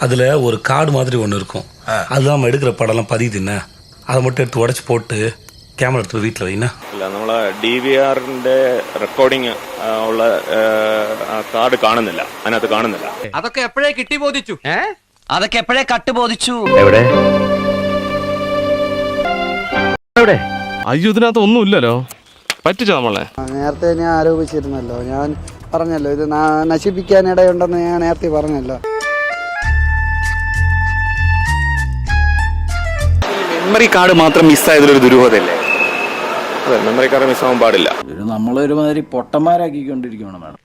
அதுல ஒரு கார்டு மாதிரி ஒன்று இருக்கும் அதுதான் நம்ம எடுக்கிற படம்லாம் பதியுது என்ன அதை மட்டும் எடுத்து உடச்சி போட்டு கேமரா எடுத்து வீட்டில் வைனா ഇല്ല നമ്മൾ ഡി വി ആറിന്റെ റെക്കോർഡിങ് ഉള്ള കാർഡ് കാണുന്നില്ല അതിനകത്ത് കാണുന്നില്ല അതൊക്കെ എപ്പോഴേ കിട്ടി ബോധിച്ചു അതൊക്കെ എപ്പോഴേ കട്ട് ബോധിച്ചു എവിടെ എവിടെ അയ്യോ ഇതിനകത്ത് ഒന്നുമില്ലല്ലോ പറ്റിച്ചോ നമ്മളെ നേരത്തെ ഞാൻ ആരോപിച്ചിരുന്നല്ലോ ഞാൻ പറഞ്ഞല്ലോ ഇത് ന- നശിപ്പിക്കാനിടയുണ്ടെന്ന് ഞാൻ നേരത്തെ പറഞ്ഞല്ലോ മെമ്മറി കാർഡ് മാത്രം മിസ്സായതിലൊരു ദുരൂഹതയല്ലേ? അതെ മെമ്മറി കാർഡ് മിസ്സാവാൻ പാടില്ല. നമ്മളൊരുമാതിരി പൊട്ടന്മാരാക്കിക്കൊണ്ടിരിക്കുകയാണ് മാഡം.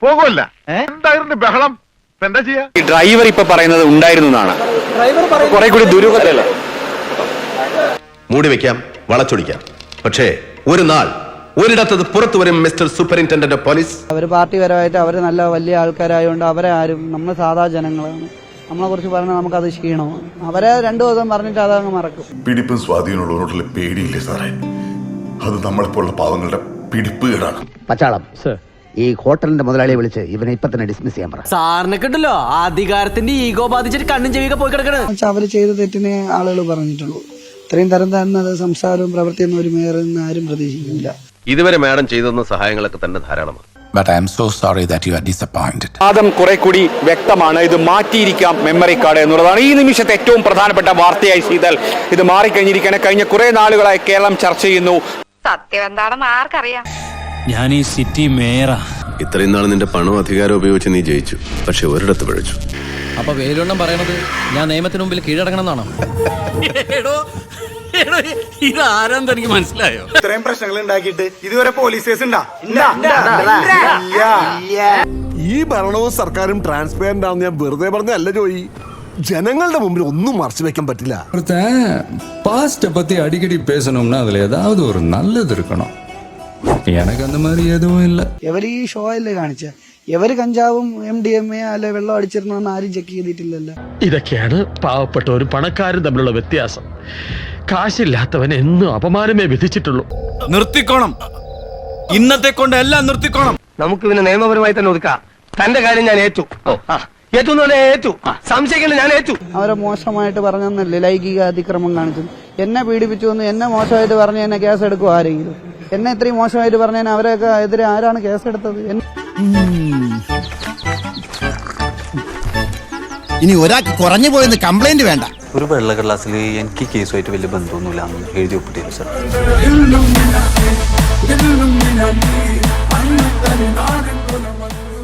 ഈ ഡ്രൈവർ ഇപ്പൊ പറയുന്നത് ഉണ്ടായിരുന്നു എന്നാണ്. കുറെ കൂടി ദുരൂഹതയല്ലേ. മൂടി വെക്കാം വളച്ചൊടിക്കാം. പക്ഷേ ഒരു നാൾ ഒരിടത്തത് പുറത്തു വരും മിസ്റ്റർ സൂപ്പറിന്റൻഡന്റ് ഓഫ് പോലീസ് അവർ പാർട്ടിപരമായിട്ട് അവർ നല്ല വലിയ ആൾക്കാരായതുകൊണ്ട് അവരെ ആരും നമ്മൾ സാധാ ജനങ്ങളാണ്. നമ്മളെ കുറിച്ച് പറഞ്ഞാൽ അത് ക്ഷീണമാണ് അവരെ രണ്ടു ദിവസം പറഞ്ഞിട്ട് അതങ്ങ് മറക്കും. പിടിപ്പും സ്വാധീനമുള്ളവരോടുള്ള പേടിയില്ലേ സാറേ? അത് നമ്മളെപ്പോലുള്ള പാവങ്ങളുടെ പിടിപ്പുകേടാണ് പച്ചാളം. ഈ ഹോട്ടലിന്റെ മുതലാളിയെ വിളിച്ച് ഇവനെ ഇപ്പൊ തന്നെ ഡിസ്മിസ് ചെയ്യാൻ പറ. സാറിനെ കിട്ടല്ലോ അധികാരത്തിന്റെ ഈഗോ ബാധിച്ചിട്ട് കണ്ണും ചെവിയൊക്കെ പോയി കിടക്കണം. അവർ ചെയ്ത തെറ്റിനെ ആളുകൾ പറഞ്ഞിട്ടുള്ളൂ. ഇത്രയും തരം താഴ്ന്നത് സംസാരവും പ്രവൃത്തിയൊന്നും ഒരു മേയറിൽ നിന്ന് ആരും പ്രതീക്ഷിക്കുന്നില്ല. ഇതുവരെ മാഡം ചെയ്തെന്ന സഹായങ്ങളൊക്കെ തന്നെ ധാരാളമാണ്. But I'm so sorry that you are disappointed വാദം കുറെ കൂടി വ്യക്തമാണ് ഇത് മാറ്റിയിരിക്കാം മെമ്മറി കാർഡ് എന്നുള്ളതാണ്. ഈ നിമിഷത്തെ ഏറ്റവും പ്രധാനപ്പെട്ട വാർത്തയായി ചെയ്താൽ ഇത് മാറിക്കഴിഞ്ഞിരിക്കുകയാണ് കഴിഞ്ഞ കുറെ നാളുകളായി കേരളം ചർച്ച ചെയ്യുന്നു. സത്യം എന്താണെന്ന് ആർക്കറിയാം? ഞാൻ ഈ സിറ്റി മേയറാ ഇത്രയും നാൾ നിന്റെ പണവും അധികാരവും ഉപയോഗിച്ച് നീ ജയിച്ചു. പക്ഷെ ഒരിടത്ത് പിഴച്ചു. അപ്പൊ വേലുണ്ണം പറയണത് ഞാൻ നിയമത്തിന് മുമ്പിൽ കീഴടങ്ങണം എന്നാണോ? ഇത് ആരാന്ന് എനിക്ക് മനസ്സിലായോ ഇത്രയും പ്രശ്നങ്ങൾ ഉണ്ടാക്കിയിട്ട് ഇതുവരെ പോലീസ് കേസ് ഉണ്ടാ ഈ ഭരണവും സർക്കാരും ട്രാൻസ്പെറന്റ് ആണെന്ന് ഞാൻ വെറുതെ പറഞ്ഞല്ല ജോയി ജനങ്ങളുടെ മുമ്പിൽ ഒന്നും മറച്ചു വെക്കാൻ പറ്റില്ല பாஸ்ட பத்தி அடிக்கடி பேசணும்னா அதுல ஏதாவது ஒரு நல்லது இருக்கணும் எனக்கு அந்த மாதிரி எதுவும் இல்லை ഇവർ ഈ ഷോ അല്ലേ കാണിച്ച ഇവർ കഞ്ചാവും എം ഡി എം എ അല്ലെ വെള്ളം അടിച്ചിരുന്നെന്ന് ആരും ചെക്ക് ചെയ്തിട്ടില്ലല്ലോ. ഇതൊക്കെയാണ് പാവപ്പെട്ടവരും പണക്കാരും തമ്മിലുള്ള വ്യത്യാസം. കാശില്ലാത്തവൻ എന്നും അപമാനമേ വിധിച്ചിട്ടുള്ളൂ. നിർത്തിക്കോണം. ഇന്നത്തെ കൊണ്ട് എല്ലാം നിർത്തിക്കോണം. നമുക്ക് പിന്നെ നിയമപരമായി തന്നെ ഒതുക്കാം. തന്റെ കാര്യം ഞാൻ ഏറ്റു. ഏറ്റു ഏറ്റു. സംശയിക്കില്ല ഞാൻ ഏറ്റു. അവരെ മോശമായിട്ട് പറഞ്ഞെന്നല്ലേ ലൈംഗിക അതിക്രമം കാണിച്ചു എന്നെ പീഡിപ്പിച്ചു എന്ന് എന്നെ മോശമായിട്ട് പറഞ്ഞു എന്നെ കേസ് എടുക്കും ആരെങ്കിലും? എന്നെ ഇത്രയും മോശമായിട്ട് പറഞ്ഞാൽ അവരൊക്കെ എതിരെ ആരാണ് കേസെടുത്തത്? ഇനി ഒരാൾക്ക് കുറഞ്ഞു പോയെന്ന് കംപ്ലൈന്റ് വേണ്ട. ഒരു വെള്ള കടലാസിൽ എനിക്ക് കേസുമായിട്ട് വലിയ ബന്ധമൊന്നുമില്ല എഴുതി ഒപ്പിട്ടില്ല സാർ